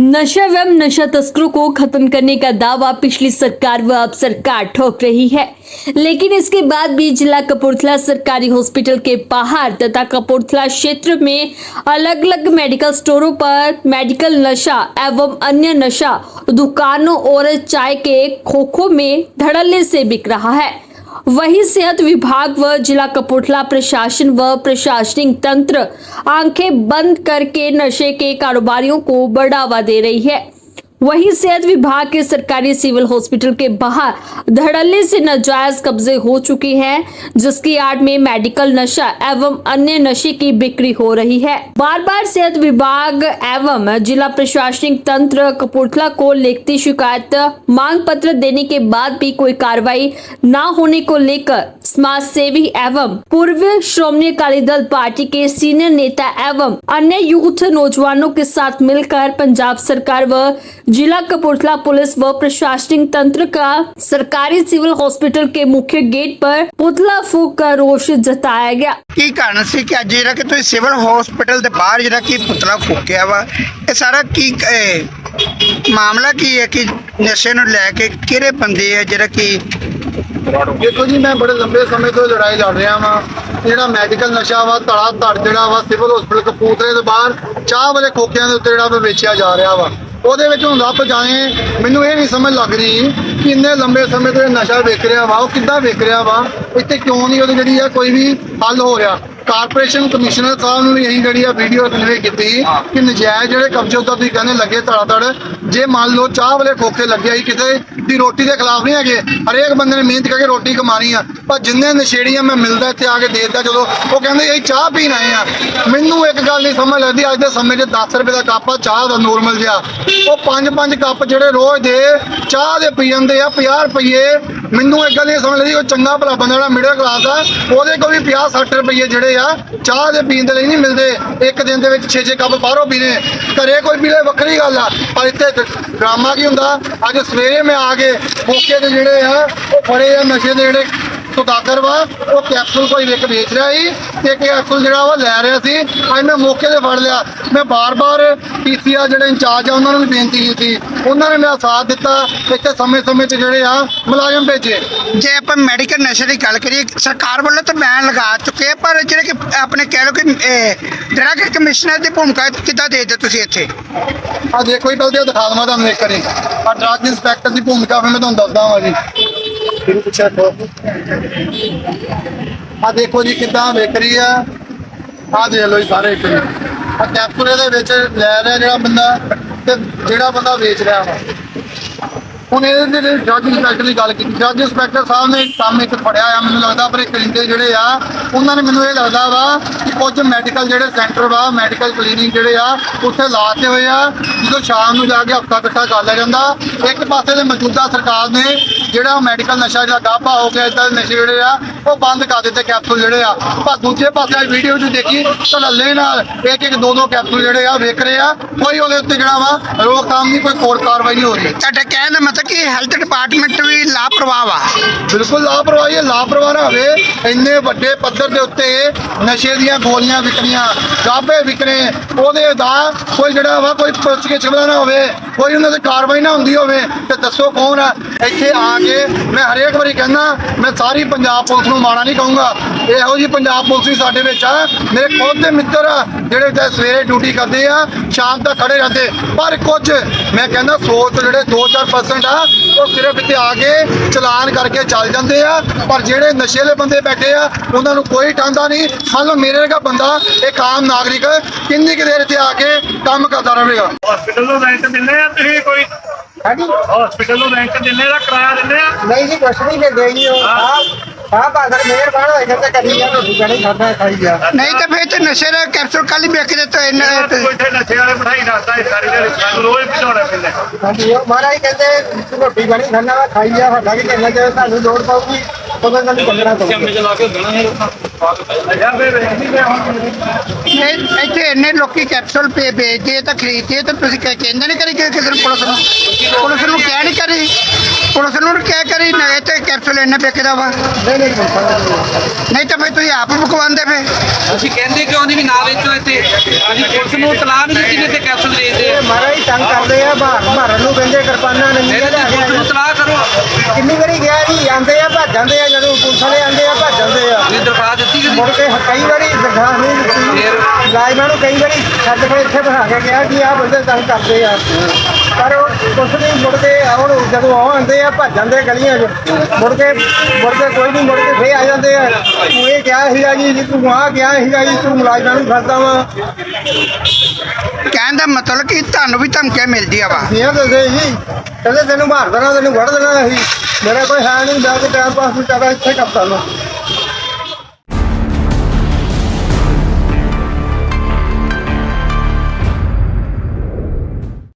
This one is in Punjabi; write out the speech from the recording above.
नशा एवं नशा तस्करों को खत्म करने का दावा पिछली सरकार व अब सरकार ठोक रही है। लेकिन इसके बाद भी जिला कपूरथला सरकारी हॉस्पिटल के बाहर तथा कपूरथला क्षेत्र में अलग अलग मेडिकल स्टोरों पर मेडिकल नशा एवं अन्य नशा दुकानों और चाय के खोखों में धड़ल्ले से बिक रहा है। वहीं सेहत विभाग व जिला कपूरथला प्रशासन व प्रशासनिक तंत्र आंखें बंद करके नशे के कारोबारियों को बढ़ावा दे रही है वहीं सेहत विभाग के सरकारी सिविल हॉस्पिटल के बाहर धड़ल्ले से नाजायज कब्जे हो चुके हैं, जिसकी आड़ में मेडिकल नशा एवं अन्य नशे की बिक्री हो रही है। बार बार सेहत विभाग एवं जिला प्रशासनिक तंत्र कपूरथला को लिखती शिकायत, मांग पत्र देने के बाद भी कोई कार्रवाई न होने को लेकर समाज सेवी एवं पूर्व श्रोमणी अकाली दल पार्टी के सीनियर नेता एवं अन्य यूथ नौजवानों के साथ मिलकर पंजाब सरकार व जिला कपूरथला पुलिस व प्रशासनिक तंत्र का सरकारी सिविल हॉस्पिटल के मुख्य गेट पर पुतला फूक कर रोष जताया गया ਕੀ ਕਾਰਨ ਸੀ ਕਿ ਅੱਜ ਜਿਹੜਾ ਕਿ ਤੁਸੀਂ ਸਿਵਲ ਹਸਪੀਟਲ ਦੇ ਬਾਹਰ ਜਿਹੜਾ ਕਿ ਪੁਤਲਾ ਫੂਕਿਆ ਵਾ ਇਹ ਸਾਰਾ ਕੀ ਇਹ, ਮਾਮਲਾ ਕੀ ਹੈ ਕਿ ਨਸ਼ੇ ਨੂੰ ਲੈ ਕੇ ਕਿਹੜੇ ਬੰਦੇ ਆ ਜਿਹੜਾ ਕਿ ਦੇਖੋ ਜੀ ਮੈਂ ਬੜੇ ਲੰਬੇ ਸਮੇਂ ਤੋਂ ਲੜਾਈ ਲੜ ਰਿਹਾ ਵਾਂ ਜਿਹੜਾ ਮੈਡੀਕਲ ਨਸ਼ਾ ਵਾ ਧੜਾ ਧੜ ਜਿਹੜਾ ਵਾ ਸਿਵਲ ਹਸਪੀਟਲ ਕਪੂਰਥਲੇ ਦੇ ਬਾਹਰ ਚਾਹ ਵਾਲੇ ਖੋਖਿਆਂ ਦੇ ਉੱਤੇ ਜਿਹੜਾ ਵਾ ਵੇਚਿਆ ਜਾ ਰਿਹਾ ਵਾ ਉਹਦੇ ਵਿੱਚ ਹੁਣ ਰੱਬ ਜਾਣੇ, ਮੈਨੂੰ ਇਹ ਨਹੀਂ ਸਮਝ ਲੱਗ ਰਹੀ ਕਿ ਇੰਨੇ ਲੰਬੇ ਸਮੇਂ ਤੋਂ ਇਹ ਨਸ਼ਾ ਵੇਚ ਰਿਹਾ ਵਾ, ਉਹ ਕਿੱਦਾਂ ਵੇਚ ਰਿਹਾ ਵਾ, ਇੱਥੇ ਕਿਉਂ ਨਹੀਂ, ਉਹਦੀ ਜਿਹੜੀ ਆ ਕੋਈ ਵੀ ਹੱਲ ਹੋ ਰਿਹਾ। ਕਾਰਪੋਰੇਸ਼ਨ ਕਮਿਸ਼ਨਰ ਸਾਹਿਬ ਨੂੰ ਵੀ ਅਸੀਂ ਜਿਹੜੀ ਆ ਵੀਡੀਓ ਕਨਵੇ ਕੀਤੀ ਕਿ ਨਜਾਇਜ਼ ਜਿਹੜੇ ਕਬਜ਼ੇ ਉੱਤੇ ਤੁਸੀਂ ਕਹਿੰਦੇ ਲੱਗੇ ਧੜਾ ਧੜ ਜੇ ਮੰਨ ਲਓ ਚਾਹ ਵਾਲੇ ਖੋਖੇ ਲੱਗੇ ਆਈ ਕਿਸੇ ਦੀ ਰੋਟੀ ਦੇ ਖਿਲਾਫ ਨਹੀਂ ਹੈਗੇ ਹਰੇਕ ਬੰਦੇ ਨੇ ਮਿਹਨਤ ਕਰਕੇ ਰੋਟੀ ਕਮਾਣੀ ਆ ਪਰ ਜਿੰਨੇ ਨਸ਼ੇੜੀ ਆ ਮੈਂ ਮਿਲਦਾ ਇੱਥੇ ਆ ਕੇ ਦੇਖਦਾ ਜਦੋਂ ਉਹ ਕਹਿੰਦੇ ਅਸੀਂ ਚਾਹ ਪੀਣ ਆਏ ਆ। ਮੈਨੂੰ ਇੱਕ ਗੱਲ ਨਹੀਂ ਸਮਝ ਲੱਗਦੀ ਅੱਜ ਦੇ ਸਮੇਂ 'ਚ 10 ਰੁਪਏ ਦਾ ਕੱਪ ਆ ਚਾਹ ਦਾ ਨੋਰਮਲ ਜਿਹਾ। ਉਹ ਪੰਜ ਪੰਜ ਕੱਪ ਜਿਹੜੇ ਰੋਜ਼ ਦੇ ਚਾਹ ਦੇ ਪੀ ਜਾਂਦੇ ਆ 50 ਰੁਪਏ ਮੈਨੂੰ ਇੱਕ ਗੱਲ ਨਹੀਂ ਸਮਝ ਲੱਗਦੀ ਉਹ ਚੰਗਾ ਭਲਾ ਬੰਦਾ ਜਿਹੜਾ ਮਿਡਲ ਕਲਾਸ ਆ ਉਹਦੇ ਕੋਲ ਵੀ 50 60 ਰੁਪਏ ਜਿਹੜੇ ਆ। ਚਾਹ ਦੇ ਪੀਣ ਦੇ ਲਈ ਨਹੀਂ ਮਿਲਦੇ। ਇੱਕ ਦਿਨ ਦੇ ਵਿੱਚ 6-6 ਕੱਪ ਬਾਹਰੋਂ ਪੀਣੇ। ਘਰੇ ਕੋਈ ਪੀ ਲੇ ਵੱਖਰੀ ਗੱਲ ਆ। ਪਰ ਇੱਥੇ ਡਰਾਮਾ ਕੀ ਹੁੰਦਾ? ਅੱਜ ਸਵੇਰੇ ਮੈਂ ਆ ਕੇ ਮੌਕੇ ਤੇ ਜਿਹੜੇ ਆ, ਉਹ ਫੜੇ ਆ ਨਸ਼ੇ ਦੇ ਜਿਹੜੇ ਸੁਦਾਗਰ ਵਾ ਉਹ ਕੈਪਸੂਲ ਕੋਈ ਇੱਕ ਵੇਚ ਰਿਹਾ ਸੀ ਤੇ ਕੈਪਸੂਲ ਜਿਹੜਾ ਉਹ ਲੈ ਰਿਹਾ ਸੀ। ਅੱਜ ਮੈਂ ਮੌਕੇ ਤੇ ਫੜ ਲਿਆ। ਮੈਂ ਬਾਰ-ਬਾਰ ਪੀਸੀਆ ਜਿਹੜੇ ਇੰਚਾਰਜ ਆ ਉਹਨਾਂ ਨੂੰ ਵੀ ਬੇਨਤੀ ਕੀਤੀ। ਉਹਨਾਂ ਨੇ ਮੇਰਾ ਸਾਥ ਦਿੱਤਾ ਇੱਥੇ ਸਮੇਂ-ਸਮੇਂ ਤੇ ਜਿਹੜੇ ਆ ਮੁਲਾਜ਼ਮ ਭੇਜੇ। ਜੇ ਆਪਾਂ ਮੈਡੀਕਲ ਨਸ਼ੇ ਦੀ ਗੱਲ ਕਰੀਏ ਸਰਕਾਰ ਵੱਲੋਂ ਤਾਂ ਬੈਨ ਲਗਾ ਚੁੱਕੇ ਪਰ ਜਿਹੜੇ ਕਿ ਆਪਣੇ ਕਹਿ ਲਓ ਕਿ ਕਿ ਕਮਿਸ਼ਨਰ ਦੀ ਭੂਮਿਕਾ ਕਿੱਦਾਂ ਦੇ ਦਿੱਤੇ ਤੁਸੀਂ ਇੱਥੇ? ਆ ਦੇਖੋ ਜੀ ਪਹਿਲੇ ਦਿਖਾ ਦਵਾਂ ਤੁਹਾਨੂੰ ਇੱਕ ਵਾਰੀ। ਆ ਡਰੱਗ ਇੰਸਪੈਕਟਰ ਦੀ ਭੂਮਿਕਾ ਫਿਰ ਮੈਂ ਤੁਹਾਨੂੰ ਦੱਸਦਾ ਹਾਂ ਜੀ। ਫਿਰ ਪੁੱਛਿਆ ਕੋ ਆ ਦੇਖੋ ਜੀ ਕਿੱਦਾਂ ਵਿਕ ਰਹੀ ਆ। ਆ ਦੇਖ ਲਓ ਜੀ ਸਾਰੇ ਇੱਕ ਆ ਕੈਪਸੂਲ ਇਹਦੇ ਵਿੱਚ ਲੈ ਰਿਹਾ ਜਿਹੜਾ ਬੰਦਾ ਤੇ ਜਿਹੜਾ ਬੰਦਾ ਵੇਚ ਰਿਹਾ ਵਾ। ਹੁਣ ਇਹਦੇ ਜਿਹੜੇ ਜੱਜ ਇੰਸਪੈਕਟਰ ਦੀ ਗੱਲ ਕੀਤੀ। ਜੱਜ ਇੰਸਪੈਕਟਰ ਸਾਹਿਬ ਨੇ ਕੰਮ ਇੱਕ ਫੜਿਆ ਆ, ਮੈਨੂੰ ਲੱਗਦਾ ਪਰ ਇਹ ਕਲਿੰਦੇ ਜਿਹੜੇ ਆ, ਉਹਨਾਂ ਨੇ ਮੈਨੂੰ ਇਹ ਲੱਗਦਾ ਵਾ ਕਿ ਕੁਝ ਮੈਡੀਕਲ ਜਿਹੜੇ ਸੈਂਟਰ ਵਾ, ਮੈਡੀਕਲ ਕਲੀਨਿਕ ਜਿਹੜੇ ਆ, ਉੱਥੇ ਲਾਤੇ ਹੋਏ ਆ। ਜਦੋਂ ਸ਼ਾਮ ਨੂੰ ਜਾ ਕੇ ਹਫਤਾ ਇਕੱਠਾ ਕਰ ਲਿਆ ਜਾਂਦਾ, ਇੱਕ ਪਾਸੇ ਦੇ ਮੌਜੂਦਾ ਸਰਕਾਰ ਨੇ ਜਿਹੜਾ ਮੈਡੀਕਲ ਨਸ਼ਾ ਜਿਹੜਾ ਗਾਭਾ ਹੋ ਗਿਆ ਇਦਾਂ ਨਸ਼ੇ ਜਿਹੜੇ ਆ ਉਹ ਬੰਦ ਕਰ ਦਿੱਤੇ ਕੈਪਸੂਲ ਜਿਹੜੇ ਆ। ਪਰ ਦੂਜੇ ਪਾਸੇ ਵੀਡੀਓ 'ਚ ਦੇਖੀ ਤਾਂ ਲੱਲੇ ਨਾਲ ਇੱਕ ਇੱਕ ਦੋ ਦੋ ਕੈਪਸੂਲ ਜਿਹੜੇ ਆ ਵੇਖ ਰਹੇ ਆ। ਕੋਈ ਉਹਦੇ ਉੱਤੇ ਜਿਹੜਾ ਵਾ ਰੋਕਥਾਮ ਦੀ ਕੋਈ ਕੋਰ ਕਾਰਵਾਈ ਨਹੀਂ ਹੋ ਰਹੀ। ਤੁਹਾਡੇ ਕਹਿਣ ਦਾ ਮਤਲਬ ਕਿ ਹੈਲਥ ਡਿਪਾਰਟਮੈਂਟ ਵੀ ਲਾਪਰਵਾਹ ਵਾ। ਬਿਲਕੁਲ ਲਾਪਰਵਾਹੀ ਹੈ ਲਾਪਰਵਾਹ ਨਾ ਹੋਵੇ। ਇੰਨੇ ਵੱਡੇ ਪੱਧਰ ਦੇ ਉੱਤੇ ਨਸ਼ੇ ਦੀਆਂ ਗੋਲੀਆਂ ਵਿਕਣੀਆਂ ਗਾਬੇ ਵਿਕਣੇ ਉਹਦੇ ਦਾ ਕੋਈ ਜਿਹੜਾ ਵਾ ਕੋਈ ਪੁੱਛ ਕੇ ਚਲਾ ਨਾ ਹੋਵੇ ਕੋਈ ਉਹਨਾਂ ਤੇ ਕਾਰਵਾਈ ਨਾ ਹੁੰਦੀ ਹੋਵੇ ਤੇ ਦੱਸੋ ਕੌਣ ਆ? ਇੱਥੇ ਆ ਕੇ ਮੈਂ ਹਰੇਕ ਵਾਰੀ ਕਹਿੰਦਾ ਮੈਂ ਸਾਰੀ ਪੰਜਾਬ ਪੁਲਿਸ ਨੂੰ ਮਾੜਾ ਨਹੀਂ ਕਹੂੰਗਾ। ਇਹੋ ਜੀ ਪੰਜਾਬ ਪੁਲਿਸ ਵੀ ਸਾਡੇ ਵਿੱਚ ਆ। ਮੇਰੇ ਖੁਦ ਦੇ ਮਿੱਤਰ ਆ ਜਿਹੜੇ ਤੇ ਸਵੇਰੇ ਡਿਊਟੀ ਕਰਦੇ ਆ ਸ਼ਾਮ ਤੱਕ ਖੜੇ ਰਹਿੰਦੇ। ਪਰ ਕੁਝ ਮੈਂ ਕਹਿੰਦਾ ਸੋਚ ਜਿਹੜੇ 2-4% ਆ ਉਹ ਸਿਰਫ ਇੱਥੇ ਆ ਕੇ ਚਲਾਨ ਕਰਕੇ ਚੱਲ ਜਾਂਦੇ ਆ। ਪਰ ਜਿਹੜੇ ਨਸ਼ੇ ਵਾਲੇ ਬੰਦੇ ਬੈਠੇ ਆ ਉਹਨਾਂ ਨੂੰ ਕੋਈ ਟਾਂਦਾ ਨਹੀਂ। ਲਓ ਮੇਰੇ ਵਰਗਾ ਬੰਦਾ ਇੱਕ ਆਮ ਨਾਗਰਿਕ ਕਿੰਨੀ ਕੁ ਦੇਰ ਇੱਥੇ ਆ ਕੇ ਕੰਮ ਕਰਦਾ ਰਹੇਗਾ? ਹਸਪੀਟਲ ਨੂੰ ਰੈਂਟ ਦਿੰਦੇ ਆ ਤੁਸੀਂ ਕੋਈ? ਹਾਂਜੀ। ਹਸਪੀਟਲ ਨੂੰ ਰੈਂਟ ਦਿੰਦੇ ਦਾ ਕਿਰਾਇਆ ਦਿੰਦੇ ਆ? ਨਹੀਂ ਜੀ ਕੁਛ ਨਹੀਂ ਦਿੰਦੇ ਜੀ ਉਹ ਸਾਹਿਬ ਸਾਹਿਬ ਅਗਰ ਮਿਹਰਬਾਨ ਹੋਏ ਤਾਂ ਕਰੀ ਜਾ ਰੋਟੀ ਪਾਣੀ ਖਾਦਾ ਖਾਈ ਜਾ ਨਹੀਂ ਤਾਂ ਫਿਰ ਤੇ ਨਸ਼ੇ ਦੇ ਕੈਪਸੂਲ ਕੱਲ ਹੀ ਵੇਚ ਦਿੱਤੇ ਇਹਨਾਂ। ਕੋਈ ਇੱਥੇ ਨਸ਼ੇ ਵਾਲੇ ਬਿਠਾਈ ਰੱਖਦਾ ਹੈ ਸਾਰੀ ਸਾਨੂੰ ਰੋਜ਼ ਬਿਠਾਉਣਾ ਪੈਂਦਾ। ਹਾਂਜੀ ਉਹ ਮਹਾਰਾਜ ਕਹਿੰਦੇ ਤੂੰ ਰੋਟੀ ਪਾਣੀ ਖਾਣਾ ਵਾ ਖਾਈ ਜਾ ਸਾਡਾ ਵੀ ਕਰਨਾ ਚਾਹੀਦਾ ਤੁਹਾਨੂੰ ਲੋੜ ਪਊਗੀ ਉਦੋਂ ਅੱਛਾ ਰਹਿੰਦੀ ਤੇ ਹੁਣ। ਇਹ- ਇੱਥੇ ਇੰਨੇ ਲੋਕੀ ਕੈਪਸੂਲ ਪੇ ਵੇਚਦੇ ਤਾਂ ਖਰੀਦਦੇ ਤਾਂ ਤੁਸੀਂ ਕਹਿ- ਕਹਿੰਦੇ ਨਹੀਂ ਕਰੀ ਕਿ ਕਿਸੇ ਨੂੰ ਪੁਲਿਸ ਨੂੰ ਪੁਲਿਸ ਨੂੰ ਕਹਿ ਨਹੀਂ ਕਰੀ ਪੁਲਿਸ ਨੂੰ ਕਹਿ ਕਰੀ ਨਾ ਇੱਥੇ ਕੈਪਸੂਲ ਇੰਨੇ ਵਿਕਦਾ ਵਾ। ਨਹੀਂ ਨਹੀਂ ਨਹੀਂ। ਨਹੀਂ ਤਾਂ ਫਿਰ ਤੁਸੀਂ ਆਪ ਮੁਕਵਾਉਂਦੇ ਫੇ ਅਸੀਂ ਕਹਿੰਦੇ ਕਿਉਂ ਨਹੀਂ ਵੀ ਨਾ ਵੇਚੋ ਇੱਥੇ? ਅਸੀਂ ਪੁਲਿਸ ਨੂੰ ਤਲਾਹ ਨਹੀਂ ਦਿੱਤੀ ਇੱਥੇ ਕੈਪਸੂਲ ਵੇਚਦੇ ਮਹਾਰਾਜ ਹੀ ਤੰਗ ਕਰਦੇ ਆ ਬਾਹਰ ਮਾਰਨ ਨੂੰ ਕਹਿੰਦੇ ਕਿਰਪਾਨਾਂ ਨੇ ਇਹਦੇ ਤੇ ਪੁਲਿਸ ਨੂੰ ਤਲਾਹ ਕਰੋ। ਕਿੰਨੀ ਵਾਰੀ ਗਿਆ ਜੀ ਆਂਦੇ ਆ ਭੱਜ ਜਾਂਦੇ ਆ ਜਦੋਂ ਪੁਲਿਸ ਵਾਲੇ ਆਂਦੇ ਆ ਭੱਜ ਜਾਂਦੇ ਆ। ਇਹ ਦਰਖਾਸਤ ਦਿੱਤੀ ਕਦੀ? ਮੁੜ ਕੇ ਕਈ ਵਾਰੀ ਦਰਖਾਸਤ ਨਹੀਂ ਦਿੱਤੀ। ਫਿਰ? ਮੁਲਾਜ਼ਮਾਂ ਨੂੰ ਕਈ ਵਾਰੀ ਛੱਡ ਕੇ ਇੱਥੇ ਬਿਠਾ ਕੇ ਗਿਆ ਕਿ ਆਹ ਬੰਦੇ ਤੰਗ ਕਰਦੇ ਆ। ਪਰ ਉਹ ਕੁਛ ਨਹੀਂ ਮੁੜ ਕੇ ਹੁਣ ਜਦੋਂ ਆਉ ਆਉਂਦੇ ਆ ਭੱਜ ਜਾਂਦੇ ਗਲੀਆਂ 'ਚ। ਮੁੜ ਕੇ ਮੁੜ ਕੇ ਕੋਈ ਨਹੀਂ ਮੁੜ ਕੇ ਫੇਰ ਆ ਜਾਂਦੇ ਆ। ਤੂੰ ਇਹ ਕਿਹਾ ਸੀਗਾ ਜੀ ਜੀ ਤੂੰ ਆ ਕਿਹਾ ਸੀਗਾ ਜੀ ਤੂੰ ਮੁਲਾਜ਼ਮਾਂ ਨੂੰ ਫਸਦਾ ਵਾ। ਕਹਿਣ ਦਾ ਮਤਲਬ ਕਿ ਤੁਹਾਨੂੰ ਵੀ ਧਮਕੀਆਂ ਮਿਲਦੀਆਂ ਵਾ। ਇਹ ਦੱਸੇ ਜੀ ਕਹਿੰਦੇ ਤੈਨੂੰ ਮਾਰ ਦੇਣਾ ਤੈਨੂੰ ਵੜ ਦੇਣਾ ਅਸੀਂ। ਮੇਰਾ ਕੋਈ ਹੈ ਨਹੀਂ ਮੈਂ ਤੇ ਟਾਈਮ ਪਾਸ ਨੂੰ ਕਰਦਾ ਇੱਥੇ ਕਰਦਾ ਮੈਂ